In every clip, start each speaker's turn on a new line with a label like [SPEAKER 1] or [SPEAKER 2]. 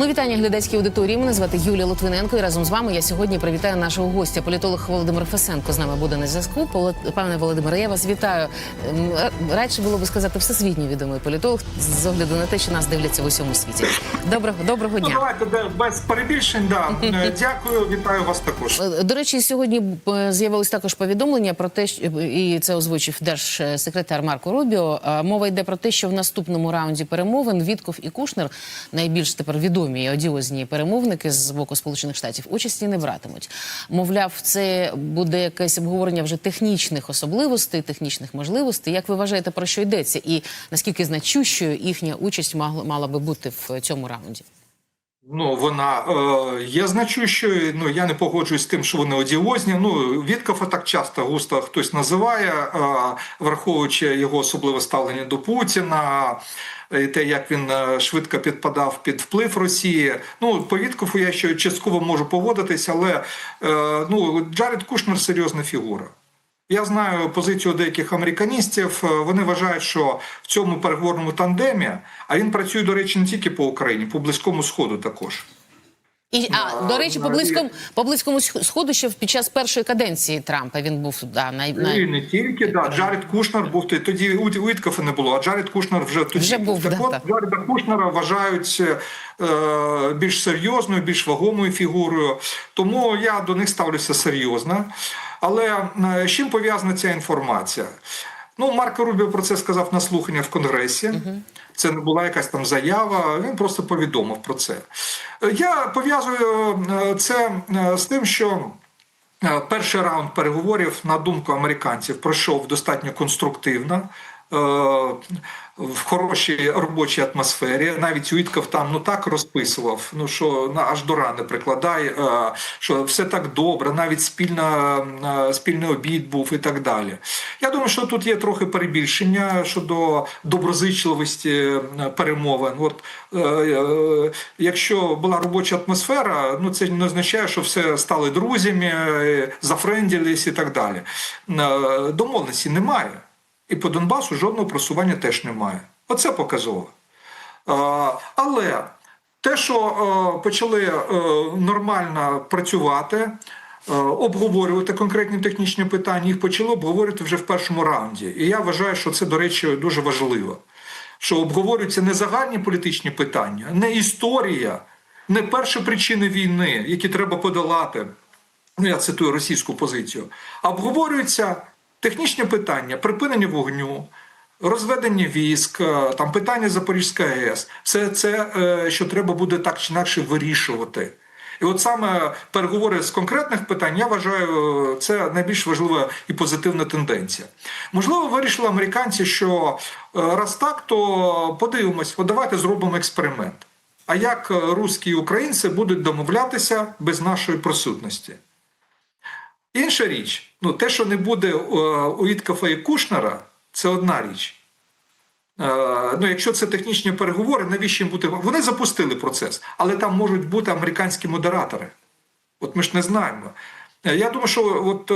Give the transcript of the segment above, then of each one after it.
[SPEAKER 1] Ну, вітання глядацькій аудиторії. Мене звати Юлія Литвиненко. І разом з вами я сьогодні привітаю нашого гостя. Політолог Володимир Фесенко з нами буде на зв'язку. Пане Володимире, я вас вітаю. Ем, Радше було би сказати всесвітньо відомий політолог з огляду на те, що нас дивляться в усьому світі. Доброго доброго
[SPEAKER 2] Ну,
[SPEAKER 1] дня.
[SPEAKER 2] давайте без перебільшень. Да. Е, Дякую, вітаю вас також.
[SPEAKER 1] Е, До речі, сьогодні е, з'явилось також повідомлення про те, що- і це озвучив держсекретар Марко Рубіо. Е, Мова йде про те, що в наступному раунді перемовин Вітков і Кушнер, найбільш тепер відомі і одіозні перемовники з боку Сполучених Штатів, участі не братимуть. Мовляв, це буде якесь обговорення вже технічних особливостей, технічних можливостей. Як ви вважаєте, про що йдеться, і наскільки значущою їхня участь мала би бути в цьому раунді?
[SPEAKER 2] Ну вона е, є значущою. Ну я не погоджуюсь з тим, що вони одіозні. Ну Віткофа так часто густо хтось називає, е, враховуючи його особливе ставлення до Путіна. І те, як він е, швидко підпадав під вплив Росії. Ну, по Віткофу я ще частково можу погодитись, але е, ну, Джаред Кушнер серйозна фігура. Я знаю позицію деяких американістів. Е, Вони вважають, що в цьому переговорному тандемі, а він працює, до речі, не тільки по Україні, по близькому сходу також.
[SPEAKER 1] І а до речі, по близькому по близькому сходу ще під час першої каденції Трампа він був да най,
[SPEAKER 2] І не тільки да, Джаред Кушнер був тоді у Уіткофа не було, а Джаред Кушнер вже тоді
[SPEAKER 1] Вже був,
[SPEAKER 2] Так
[SPEAKER 1] да,
[SPEAKER 2] от,
[SPEAKER 1] так.
[SPEAKER 2] Джареда Кушнера вважають е, більш серйозною, більш вагомою фігурою. Тому я до них ставлюся серйозно. Але е, з чим пов'язана ця інформація? Ну, Марко Рубіо про це сказав на слухання в Конгресі. Це не була якась там заява, він просто повідомив про це. Е, Я пов'язую е, це з тим, що. Перший раунд переговорів, на думку американців, пройшов достатньо конструктивно. В хорошій робочій атмосфері. Навіть Уітков там ну так розписував, ну що на аж до рани прикладай, е, що все так добре, навіть спільна, е, спільний обід був і так далі. Я думаю, що тут є трохи перебільшення щодо доброзичливості е, перемовин. От якщо була робоча атмосфера, ну це не означає, що все стали друзями, зафренділись і так далі. Домовленості немає. І по Донбасу жодного просування теж немає. Оце показово. Але те, що е, почали е, нормально працювати, е, обговорювати конкретні технічні питання, їх почали обговорювати вже в першому раунді. І я вважаю, що це, до речі, дуже важливо. Що обговорюються не загальні політичні питання, не історія, не перші причини війни, які треба подолати. Ну, я цитую російську позицію, обговорюються технічні питання, припинення вогню, розведення військ, е, там питання Запорізької АЕС. Все це, е, що треба буде так чи інакше вирішувати. І от саме переговори з конкретних питань, я вважаю, це найбільш важлива і позитивна тенденція. Можливо, вирішили американці, що е, раз так, то подивимось, от давайте зробимо експеримент. А як е, русські і українці будуть домовлятися без нашої присутності? Інша річ, ну те, що не буде е, у Іткафа і Кушнера, це одна річ. Е, Ну, якщо це технічні переговори, навіщо їм бути? Вони запустили процес, але там можуть бути американські модератори. От ми ж не знаємо. Е, Я думаю, що от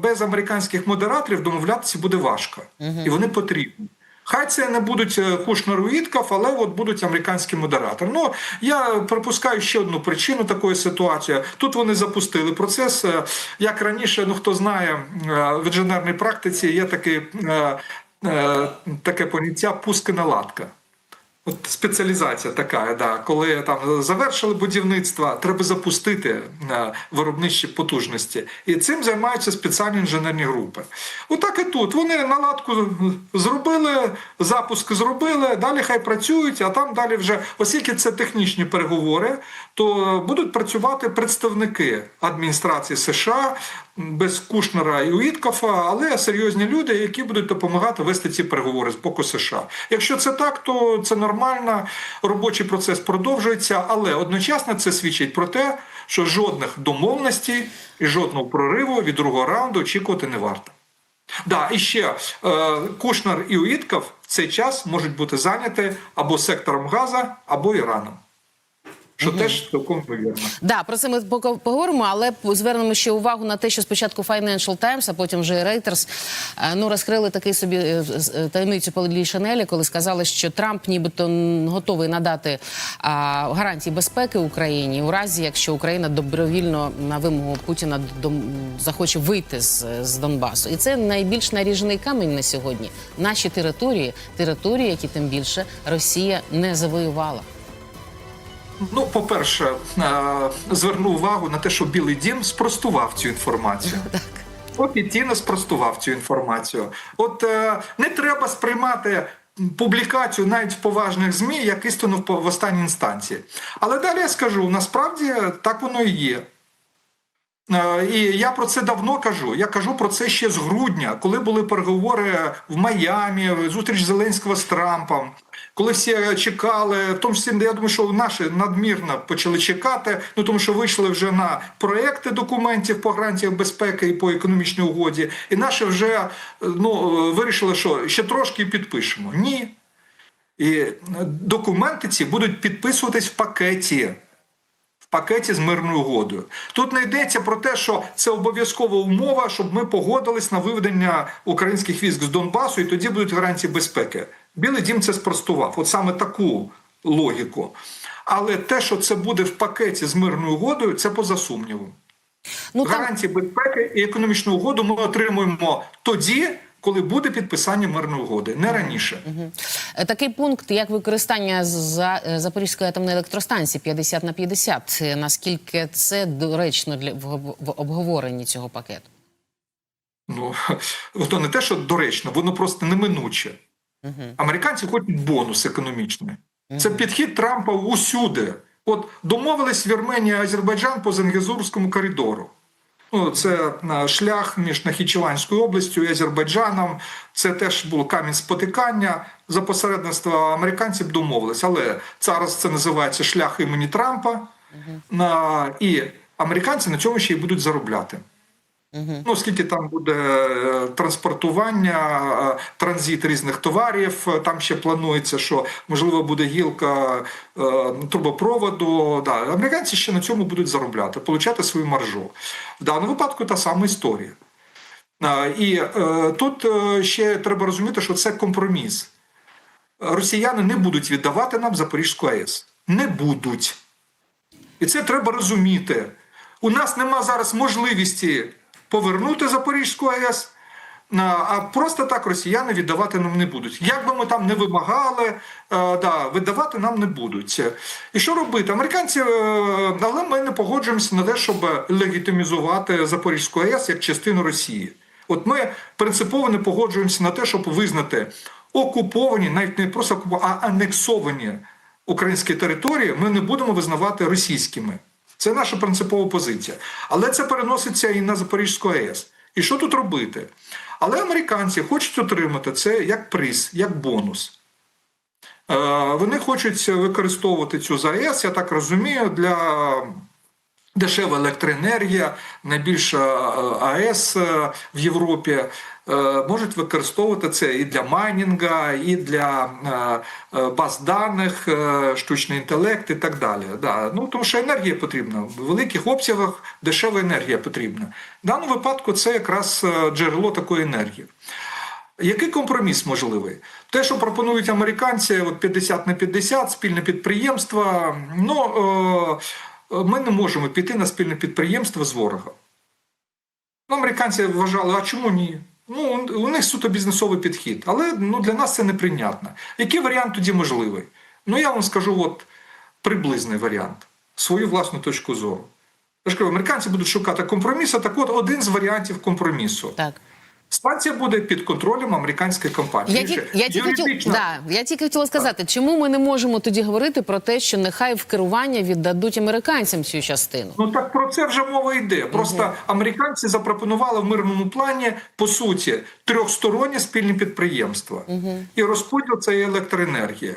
[SPEAKER 2] без американських модераторів домовлятися буде важко, і вони потрібні. Хай це не будуть е, Кушнер Вітков, але от будуть американські модератори. Ну я припускаю ще одну причину такої ситуації. Тут вони запустили процес. Е, Як раніше, ну хто знає е, в інженерній практиці є такий, таке поняття пусконаладка. От спеціалізація така, да, коли там завершили будівництво, треба запустити е, виробничі потужності. І цим займаються спеціальні інженерні групи. Отак і тут. Вони наладку зробили, запуск зробили, далі хай працюють, а там далі вже, оскільки це технічні переговори, то будуть працювати представники адміністрації США без Кушнера і Уіткофа, але серйозні люди, які будуть допомагати вести ці переговори з боку США. Якщо це так, то це нормально, робочий процес продовжується, але одночасно це свідчить про те, що жодних домовленостей і жодного прориву від другого раунду очікувати не варто. Да, і ще е, Кушнер і Уітков в цей час можуть бути зайняті або сектором Газа, або Іраном. Що теж цілком вірно.
[SPEAKER 1] Да, про це ми поговоримо, але звернемо ще увагу на те, що спочатку Financial Times, а потім вже Reuters, е, ну розкрили такий собі е, таємницю Полі Шанелі, коли сказали, що Трамп нібито готовий надати а, гарантії безпеки Україні у разі, якщо Україна добровільно на вимогу Путіна захоче вийти з, з Донбасу. І це найбільш наріжений камінь на сьогодні. Наші території, території, які тим більше Росія не завоювала.
[SPEAKER 2] Ну, по-перше, е, зверну увагу на те, що Білий Дім спростував цю інформацію. Офіційно спростував цю інформацію. От е, не треба сприймати публікацію навіть в поважних ЗМІ як істину в останній інстанції. Але далі я скажу: насправді так воно і є. Е, І я про це давно кажу. Я кажу про це ще з грудня, коли були переговори в Майамі, зустріч Зеленського з Трампом. Коли всі чекали, в тому числі, я думаю, що наші надмірно почали чекати, ну тому що вийшли вже на проекти документів по гарантіях безпеки і по економічній угоді, і наші вже е, ну, вирішили, що ще трошки підпишемо. Ні. І документи ці будуть підписуватись в пакеті пакеті з мирною угодою. Тут не йдеться про те, що це обов'язкова умова, щоб ми погодились на виведення українських військ з Донбасу, і тоді будуть гарантії безпеки. Білий дім це спростував, от саме таку логіку. Але те, що це буде в пакеті з мирною угодою, це поза сумнівом.
[SPEAKER 1] Ну там
[SPEAKER 2] безпеки і економічну угоду ми отримуємо тоді, коли буде підписання мирної угоди, не раніше.
[SPEAKER 1] Е, Такий пункт, як використання за е, Запорізької атомної електростанції 50 на 50. Е, Наскільки це доречно для в, обговоренні цього пакету?
[SPEAKER 2] Ну, то не те, що доречно, воно просто неминуче. Американці хочуть бонус економічний. Це підхід Трампа усюди. От домовились Вірменія Азербайджан по Зангезурському коридору. Ну, це е, шлях між Нахічеванською областю і Азербайджаном. Це теж був камінь спотикання за посередництва американців домовились. Але зараз це називається шлях імені Трампа. На- І американці на цьому ще й будуть заробляти. Ну, скільки там буде е, транспортування, е, транзит різних товарів, е, там ще планується, що можливо буде гілка трубопроводу. Да. Американці ще на цьому будуть заробляти, получати свою маржу. В даному випадку та сама історія. І тут ще треба розуміти, що це компроміс. Росіяни не будуть віддавати нам Запорізьку АЕС. Не будуть. І це треба розуміти. У нас нема зараз можливості повернути Запорізьку АЕС, а просто так росіяни віддавати нам не будуть. Як би ми там не вимагали, е, да, видавати нам не будуть. І що робити? Американці, е, але ми не погоджуємося на те, щоб легітимізувати Запорізьку АЕС як частину Росії. От ми принципово не погоджуємося на те, щоб визнати окуповані, навіть не просто окуповані, а анексовані українські території, ми не будемо визнавати російськими. Це наша принципова позиція. Але це переноситься і на Запорізьку АЕС. І що тут робити? Але американці хочуть отримати це як приз, як бонус. Е, Вони хочуть використовувати цю ЗАЕС, я так розумію, для дешева електроенергія, найбільша е, АЕС е, в Європі. е, Можуть використовувати це і для майнінга, і для баз даних, штучний інтелект і так далі. Да. Ну, тому що енергія потрібна. В великих обсягах дешева енергія потрібна. В даному випадку це якраз джерело такої енергії. Який компроміс можливий? Те, що пропонують американці, от 50 на 50, спільне підприємство. Ну е, ми не можемо піти на спільне підприємство з ворогом. Ну, американці вважали, а чому ні? Ну, у них суто бізнесовий підхід, але ну, для нас це неприйнятно. Який варіант тоді можливий? Ну, я вам скажу от приблизний варіант, свою власну точку зору. Я ж кажу, американці будуть шукати компромісу, так от один з варіантів компромісу.
[SPEAKER 1] Так.
[SPEAKER 2] Станція буде під контролем американської компанії.
[SPEAKER 1] Я, тільки, я, тільки хотіла, да, я тільки хотіла сказати, чому ми не можемо тоді говорити про те, що нехай в керування віддадуть американцям цю частину?
[SPEAKER 2] Ну так про це вже мова йде. Просто американці запропонували в мирному плані по суті трьохстороннє спільне підприємство і розподіл цієї електроенергії.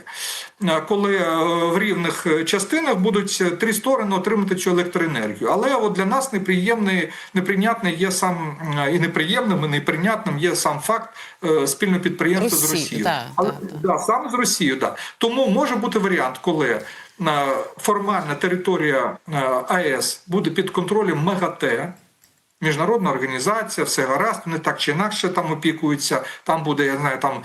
[SPEAKER 2] Е, Коли е, в рівних е, частинах будуть три сторони отримати цю електроенергію. Але от для нас неприємний, неприйнятний є сам і неприємним, і неприйнятним є сам факт е, спільного підприємства з
[SPEAKER 1] Росії,
[SPEAKER 2] Росією.
[SPEAKER 1] да,
[SPEAKER 2] Але
[SPEAKER 1] да, да.
[SPEAKER 2] Да, саме з Росією, да. Тому може бути варіант, коли е, формальна територія е, АЕС буде під контролем МАГАТЕ, міжнародна організація, все гаразд, вони так чи інакше там опікуються. Там буде, я знаю, там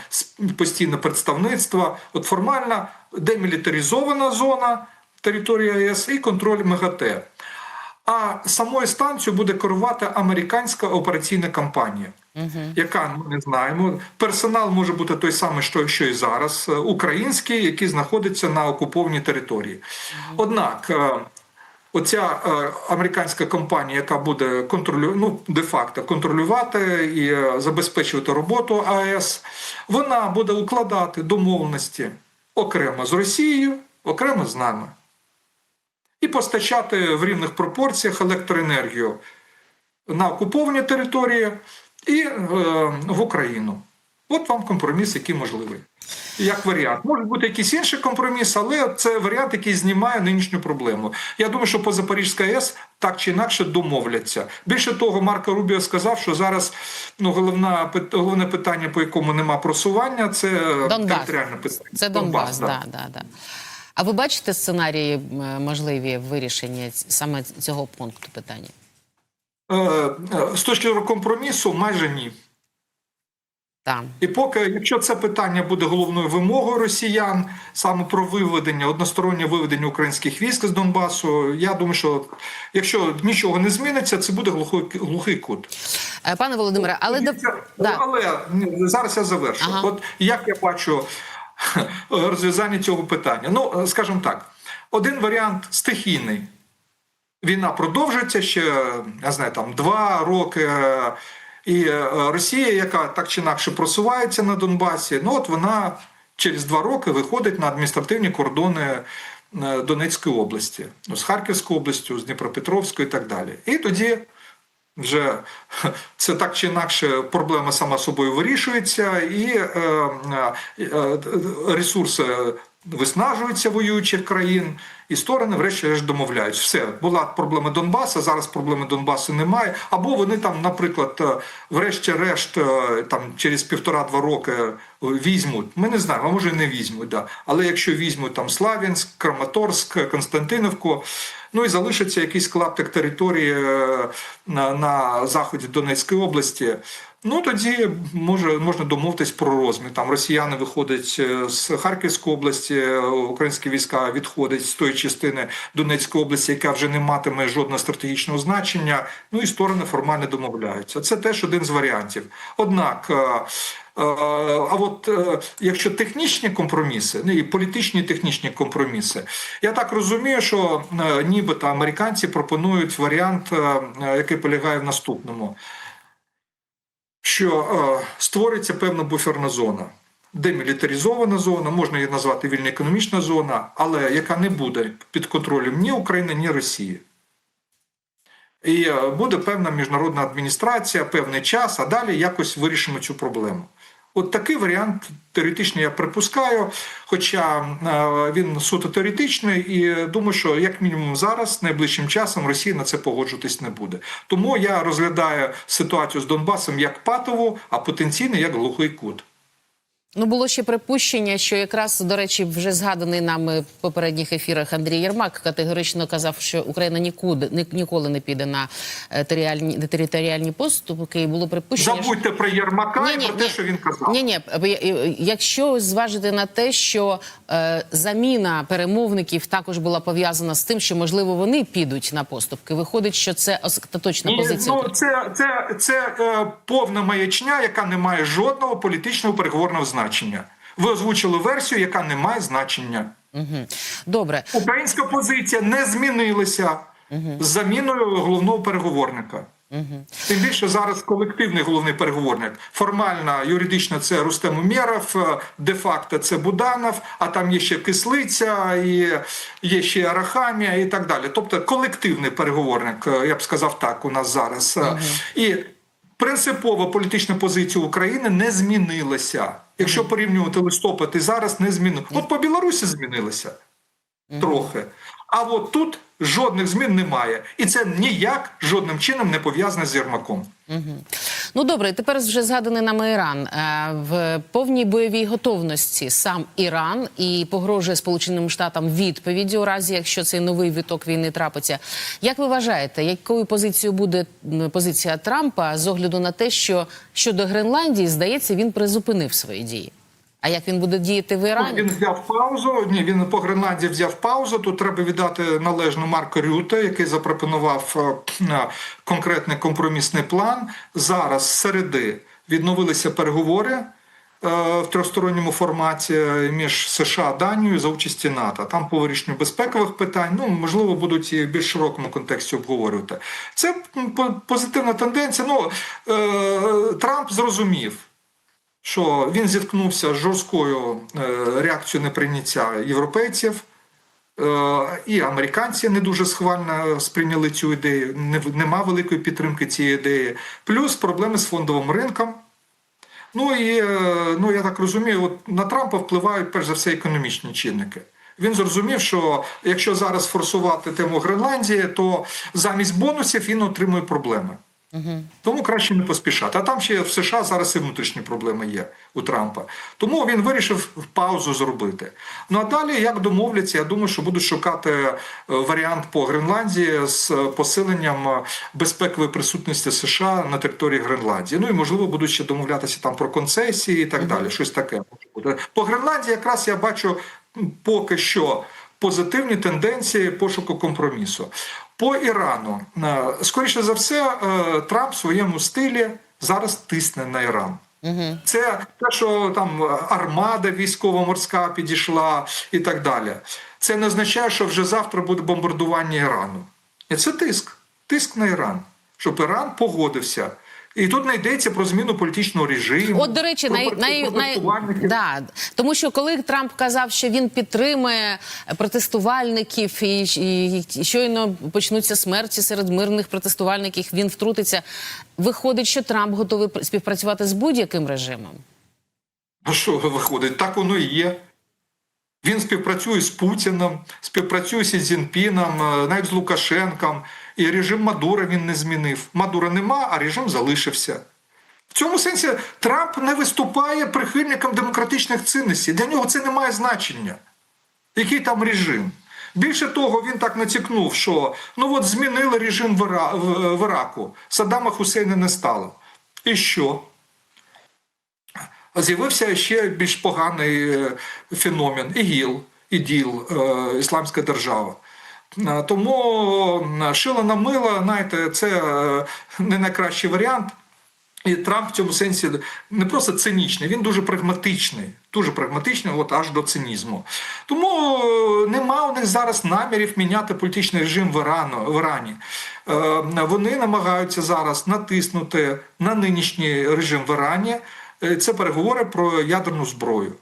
[SPEAKER 2] постійне представництво. От формальна демілітаризована зона території АЕС і контроль МАГАТЕ. А самою станцією буде керувати американська операційна компанія, яка ми не знаємо. Персонал може бути той самий, що, що і зараз, е, український, який знаходиться на окупованій території. Однак. е, Оця е, американська компанія, яка буде контролю... ну, де-факто контролювати і забезпечувати роботу АЕС, вона буде укладати домовленості окремо з Росією, окремо з нами і постачати в рівних пропорціях електроенергію на окуповані території і е, в Україну. От вам компроміс, який можливий. Як варіант. Може бути якийсь інший компроміс, але це варіант, який знімає нинішню проблему. Я думаю, що по Запорізька АЕС так чи інакше домовляться. Більше того, Марко Рубіо сказав, що зараз ну, головна, головне питання, по якому нема просування, це
[SPEAKER 1] Донбас.
[SPEAKER 2] територіальне питання.
[SPEAKER 1] Це Донбас,
[SPEAKER 2] да.
[SPEAKER 1] да, да, да. А ви бачите сценарії можливі вирішення саме цього пункту питання?
[SPEAKER 2] Е, е, З точки зору компромісу, майже ні.
[SPEAKER 1] Так.
[SPEAKER 2] І поки, якщо це питання буде головною вимогою росіян, саме про виведення, одностороннє виведення українських військ з Донбасу, я думаю, що якщо нічого не зміниться, це буде глухий, глухий кут.
[SPEAKER 1] Е, Пане Володимире, але.
[SPEAKER 2] Дивіться,
[SPEAKER 1] да.
[SPEAKER 2] але зараз я завершу.
[SPEAKER 1] Ага.
[SPEAKER 2] От як я бачу розв'язання цього питання. Ну, скажімо так, один варіант стихійний. Війна продовжиться ще, я знаю, там два роки. І е, Росія, яка так чи інакше просувається на Донбасі, ну от вона через два роки виходить на адміністративні кордони е, Донецької області, ну, з Харківською областю, з Дніпропетровською і так далі. І тоді вже це так чи інакше проблема сама собою вирішується, і е, е, ресурси виснажуються воюючих країн, і сторони, врешті-решт, домовляються. Все, була проблема Донбасу, зараз проблеми Донбасу немає. Або вони там, наприклад, е, врешті-решт, е, там через півтора-два роки е, візьмуть. Ми не знаємо, а може не візьмуть. Да. Але якщо візьмуть там Славянськ, Краматорськ, Константиновку. Ну і залишиться якийсь клаптик території на, на заході Донецької області. Ну тоді може можна домовитись про розмір. Там росіяни виходять е, з Харківської області, е, українські війська відходять з тої частини Донецької області, яка вже не матиме жодного стратегічного значення. Ну і сторони формально домовляються. Це теж один з варіантів. Однак. е, А от якщо технічні компроміси, ну і політичні технічні компроміси, я так розумію, що нібито американці пропонують варіант, який полягає в наступному що е, створиться певна буферна зона, демілітаризована зона, можна її назвати вільна економічна зона, але яка не буде під контролем ні України, ні Росії. І е, буде певна міжнародна адміністрація, певний час, а далі якось вирішимо цю проблему. От такий варіант теоретично я припускаю, хоча е, він суто теоретичний, і думаю, що як мінімум зараз, найближчим часом, Росія на це погоджуватись не буде. Тому я розглядаю ситуацію з Донбасом як патову, а потенційно як глухий кут.
[SPEAKER 1] Ну, було ще припущення, що якраз, до речі, вже згаданий нами в попередніх ефірах Андрій Єрмак категорично казав, що Україна нікуди ні, ніколи не піде на е, територіальні, територіальні поступки. І було припущення. що-
[SPEAKER 2] Забудьте про Єрмака і
[SPEAKER 1] Ні-ні,
[SPEAKER 2] про те,
[SPEAKER 1] ні.
[SPEAKER 2] що він казав.
[SPEAKER 1] Ні, ні, якщо зважити на те, що е, заміна перемовників також була пов'язана з тим, що можливо вони підуть на поступки, виходить, що це остаточна
[SPEAKER 2] Ні,
[SPEAKER 1] позиція.
[SPEAKER 2] ну, це це, це е, повна маячня, яка не має жодного політичного переговорного значення. Ви озвучили версію, яка не має значення.
[SPEAKER 1] Мгм. Добре,
[SPEAKER 2] Українська позиція не змінилася з заміною головного переговорника. Тим більше зараз колективний головний переговорник. Формально, юридично це Рустем Умєров, е, де-факто це Буданов, а там є ще Кислиця, і є ще Арахамія і так далі. Тобто колективний переговорник, е, я б сказав так, у нас зараз. Е, І принципова політична позиція України не змінилася. Якщо порівнювати листопад і зараз не змінилося. От по Білорусі змінилося трохи. А от тут жодних змін немає, і це ніяк жодним чином не пов'язане з Єрмаком.
[SPEAKER 1] Ну добре, тепер вже згаданий нами Іран Е, в повній бойовій готовності сам Іран і погрожує Сполученим Штатам відповіді у разі, якщо цей новий виток війни трапиться. Як ви вважаєте, якою позицією буде позиція Трампа з огляду на те, що щодо Гренландії, здається, він призупинив свої дії? А як він буде діяти в Ірані?
[SPEAKER 2] Він взяв паузу. Ні, він по Гренландії взяв паузу. Тут треба віддати належну Марко Рюте, який запропонував е, е, конкретний компромісний план. Зараз середи відновилися переговори е, в трьохсторонньому форматі між США Данією за участі НАТО. Там по вирішенню безпекових питань, ну можливо, будуть і в більш широкому контексті обговорювати. Це по- позитивна тенденція. Ну Трамп зрозумів що він зіткнувся з жорсткою е, реакцією неприйняття європейців. Е, І американці не дуже схвально сприйняли цю ідею. Не- Нема великої підтримки цієї ідеї. Плюс проблеми з фондовим ринком. Ну і е, ну я так розумію, от на Трампа впливають перш за все економічні чинники. Він зрозумів, що якщо зараз форсувати тему Гренландії, то замість бонусів він отримує проблеми. Тому краще не поспішати. А там ще в США зараз і внутрішні проблеми є у Трампа. Тому він вирішив паузу зробити. Ну а далі, як домовляться, я думаю, що будуть шукати е, варіант по Гренландії з посиленням е, безпекової присутності США на території Гренландії. Ну і можливо будуть ще домовлятися там про концесії і так далі. Щось таке. По Гренландії якраз я бачу поки що позитивні тенденції пошуку компромісу. По Ірану, е, скоріше за все, е, Трамп в своєму стилі зараз тисне на Іран. Це те, що там армада військово-морська підійшла і так далі. Це не означає, що вже завтра буде бомбардування Ірану. І це тиск. Тиск на Іран, щоб Іран погодився. І тут не йдеться про зміну політичного режиму.
[SPEAKER 1] От, до речі,
[SPEAKER 2] про
[SPEAKER 1] най, най, най, да, тому що коли Трамп казав, що він підтримує протестувальників і, і, і щойно почнуться смерті серед мирних протестувальників, він втрутиться. Виходить, що Трамп готовий співпрацювати з будь-яким режимом.
[SPEAKER 2] А що виходить? Так воно і є. Він співпрацює з Путіним, співпрацює з Зінпіном, е, навіть з Лукашенком. І режим Мадура він не змінив. Мадура нема, а режим залишився. В цьому сенсі Трамп не виступає прихильником демократичних цінностей. Для нього це не має значення. Який там режим? Більше того, він так натякнув, що ну от змінили режим в, в Іраку. Саддама Хусейна не стало. І що? З'явився ще більш поганий е, феномен ІГІЛ, ІДІЛ, е, Ісламська держава. Е, Тому шило на мило, знаєте, це не найкращий варіант. І Трамп в цьому сенсі не просто цинічний, він дуже прагматичний, дуже прагматичний, от аж до цинізму. Тому нема у них зараз намірів міняти політичний режим в, Ірану, в Ірані. Вони намагаються зараз натиснути на нинішній режим в Ірані. Е, Це переговори про ядерну зброю,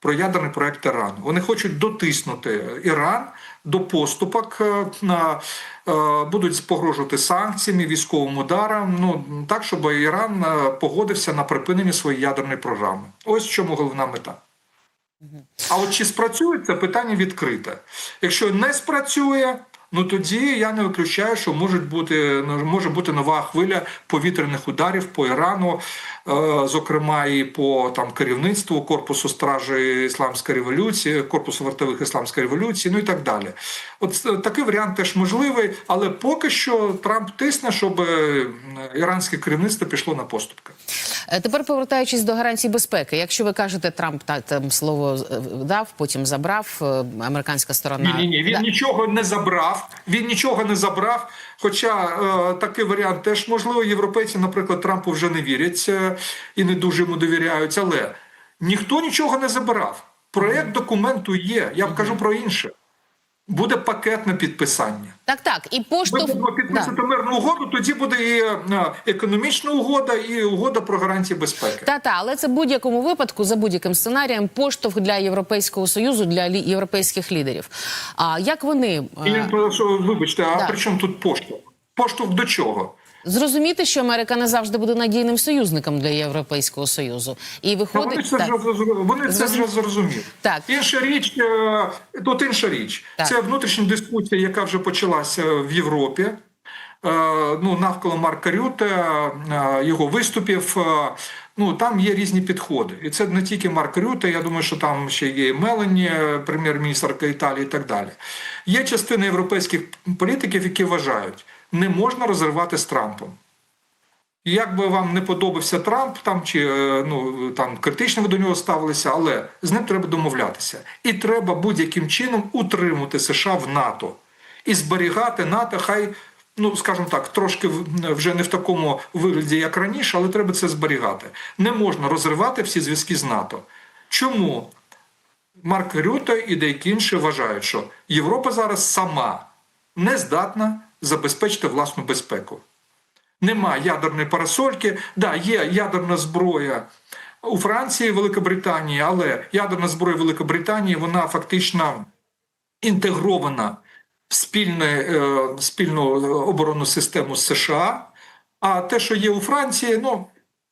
[SPEAKER 2] про ядерний проект Ірану. Вони хочуть дотиснути Іран до поступок, е, е, будуть погрожувати санкціями, військовим ударом, ну так, щоб Іран погодився на припинення своєї ядерної програми. Ось в чому головна мета. А от чи спрацює це питання відкрите. Якщо не спрацює, ну тоді я не виключаю, що може бути, може бути нова хвиля повітряних ударів по Ірану, зокрема і по там керівництву корпусу стражі ісламської революції, корпусу вартових ісламської революції, ну і так далі. От е, такий варіант теж можливий, але поки що Трамп тисне, щоб е, іранське керівництво пішло на поступки.
[SPEAKER 1] Е, Тепер повертаючись до гарантій безпеки, якщо ви кажете, Трамп так там слово е, дав, потім забрав е, американська сторона.
[SPEAKER 2] Ні, ні, ні. Він
[SPEAKER 1] Да.
[SPEAKER 2] нічого не забрав. Він нічого не забрав. Хоча е, такий варіант теж можливо. Європейці, наприклад, Трампу вже не вірять е, і не дуже йому довіряють. Але ніхто нічого не забирав. Проєкт документу є. Я кажу про інше. Буде пакетне підписання.
[SPEAKER 1] Так, так, і
[SPEAKER 2] Ми
[SPEAKER 1] поштовх
[SPEAKER 2] будемо підписати мирну угоду, тоді буде і е, економічна угода, і угода про гарантії безпеки.
[SPEAKER 1] Та та, але це в будь-якому випадку за будь-яким сценарієм поштовх для європейського союзу для європейських лідерів. А як вони
[SPEAKER 2] І
[SPEAKER 1] е,
[SPEAKER 2] що, вибачте, а
[SPEAKER 1] Да.
[SPEAKER 2] при чому тут поштовх? Поштовх до чого?
[SPEAKER 1] Зрозуміти, що Америка не завжди буде надійним союзником для Європейського союзу, і
[SPEAKER 2] Ну, вони це,
[SPEAKER 1] так.
[SPEAKER 2] зрозуміли. вони це вже зрозуміли.
[SPEAKER 1] Так.
[SPEAKER 2] Інша річ, е, тут інша річ.
[SPEAKER 1] Так.
[SPEAKER 2] Це внутрішня дискусія, яка вже почалася в Європі. Е, Ну, навколо Марка Рюте, е, його виступів. Ну там є різні підходи, і це не тільки Марк Рюте. Я думаю, що там ще є і Мелані, прем'єр-міністрка Італії, і так далі. Є частина європейських політиків, які вважають, не можна розривати з Трампом. Як би вам не подобався Трамп, там чи е, ну там критично ви до нього ставилися, але з ним треба домовлятися, і треба будь-яким чином утримувати США в НАТО і зберігати НАТО, хай. Ну, скажімо так, трошки вже не в такому вигляді, як раніше, але треба це зберігати. Не можна розривати всі зв'язки з НАТО. Чому? Марк Рюте і деякі інші вважають, що Європа зараз сама не здатна забезпечити власну безпеку. Нема ядерної парасольки. Да, є ядерна зброя у Франції, Великобританії, але ядерна зброя Великобританії вона фактично інтегрована в спільне, е, спільну оборонну систему США. А те, що є у Франції, ну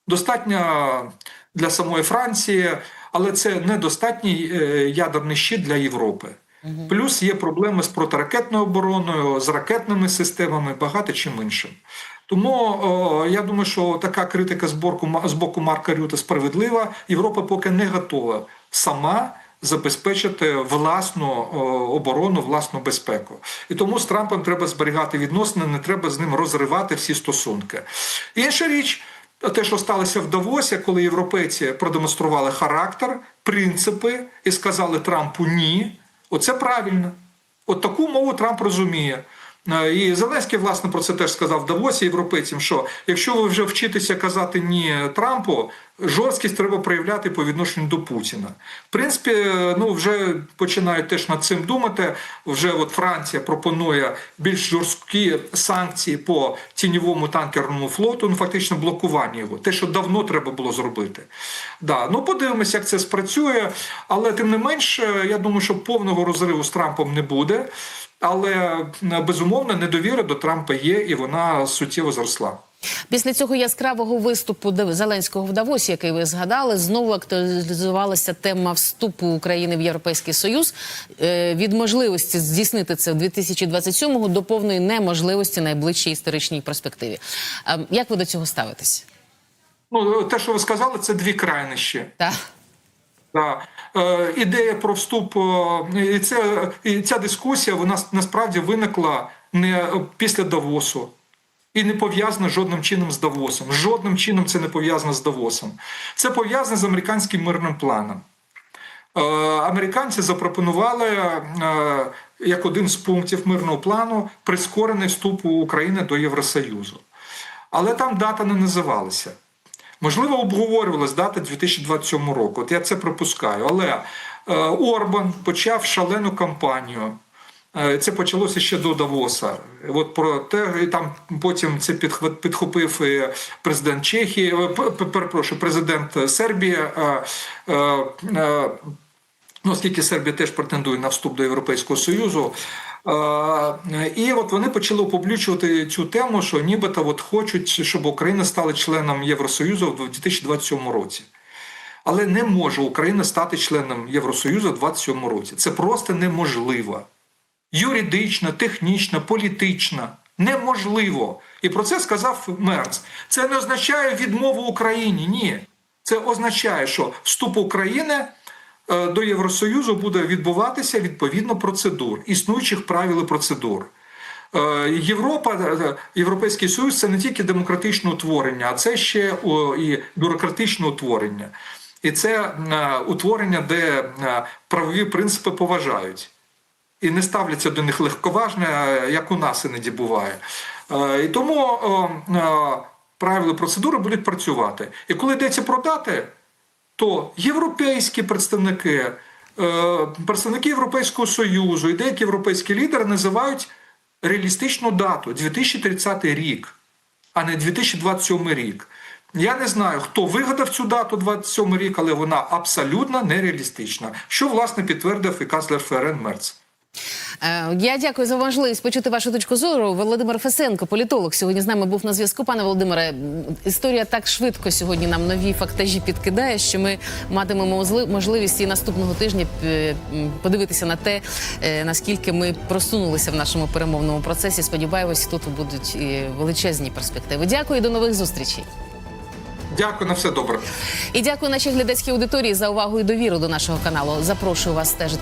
[SPEAKER 2] достатньо для самої Франції, але це недостатній е, ядерний щит для Європи. Плюс є проблеми з протиракетною обороною, з ракетними системами, багато чим іншим. Тому о, я думаю, що така критика з боку, з боку Марка Рюта справедлива. Європа поки не готова сама забезпечити власну о, оборону, власну безпеку. І тому з Трампом треба зберігати відносини, не треба з ним розривати всі стосунки. Інша річ. Те, що сталося в Давосі, коли європейці продемонстрували характер, принципи і сказали Трампу ні, оце правильно. От таку мову Трамп розуміє. Е, І Зеленський, власне, про це теж сказав Давосі європейцям, що якщо ви вже вчитеся казати ні Трампу, жорсткість треба проявляти по відношенню до Путіна. В принципі, ну вже починають теж над цим думати. Вже от Франція пропонує більш жорсткі санкції по тіньовому танкерному флоту, ну фактично блокування його, те, що давно треба було зробити. Да, ну подивимося, як це спрацює, але тим не менш, е, я думаю, що повного розриву з Трампом не буде. Але е, безумовно недовіра до Трампа є, і вона суттєво зросла.
[SPEAKER 1] Після цього яскравого виступу Зеленського в Давосі, який ви згадали, знову актуалізувалася тема вступу України в Європейський Союз е, від можливості здійснити це в 2027-му до повної неможливості найближчій історичній перспективі. Е, Як ви до цього ставитесь?
[SPEAKER 2] Ну те, що ви сказали, це дві крайнощі.
[SPEAKER 1] Так.
[SPEAKER 2] Да. Е, ідея про вступ е, і це і ця дискусія вона насправді виникла не після Давосу і не пов'язана жодним чином з Давосом. Жодним чином це не пов'язано з Давосом. Це пов'язано з американським мирним планом. Е, Американці запропонували е, як один з пунктів мирного плану прискорений вступ України до Євросоюзу. Але там дата не називалася. Можливо, обговорювалась дата 2027 року. От я це припускаю. Але е, Орбан почав шалену кампанію. Е, Це почалося ще до Давоса. От про те, і там потім це підхопив президент Чехії, е, перепрошую, президент Сербії. е, е, е, Ну, оскільки Сербія теж претендує на вступ до Європейського Союзу. Е, І от вони почали опублічувати цю тему, що нібито от хочуть, щоб Україна стала членом Євросоюзу в 2027 році. Але не може Україна стати членом Євросоюзу в 2027 році. Це просто неможливо. Юридично, технічно, політично. Неможливо. І про це сказав Мерц. Це не означає відмову Україні. Ні. Це означає, що вступ України е, до Євросоюзу буде відбуватися відповідно процедур, існуючих правил і процедур. Е, Європа, е, Європейський Союз це не тільки демократичне утворення, а це ще і бюрократичне утворення. І це утворення, де правові принципи поважають і не ставляться до них легковажно, як у нас іноді буває. Е, І тому е, правила процедури будуть працювати. І коли йдеться про дати, то європейські представники, е, представники Європейського Союзу і деякі європейські лідери називають реалістичну дату 2030 рік, а не 2027 рік. Я не знаю, хто вигадав цю дату 27 рік, але вона абсолютно нереалістична, що власне підтвердив і канцлер ФРН Мерц.
[SPEAKER 1] Е, Я дякую за можливість почути вашу точку зору. Володимир Фесенко, політолог, сьогодні з нами був на зв'язку. Пане Володимире, історія так швидко сьогодні нам нові фактажі підкидає, що ми матимемо можливість і наступного тижня е, подивитися на те, е, наскільки ми просунулися в нашому перемовному процесі. Сподіваємось, тут будуть і величезні перспективи. Дякую і до нових зустрічей.
[SPEAKER 2] Дякую на все добре.
[SPEAKER 1] І дякую нашій глядацькій аудиторії за увагу і довіру до нашого каналу. Запрошую вас стежити.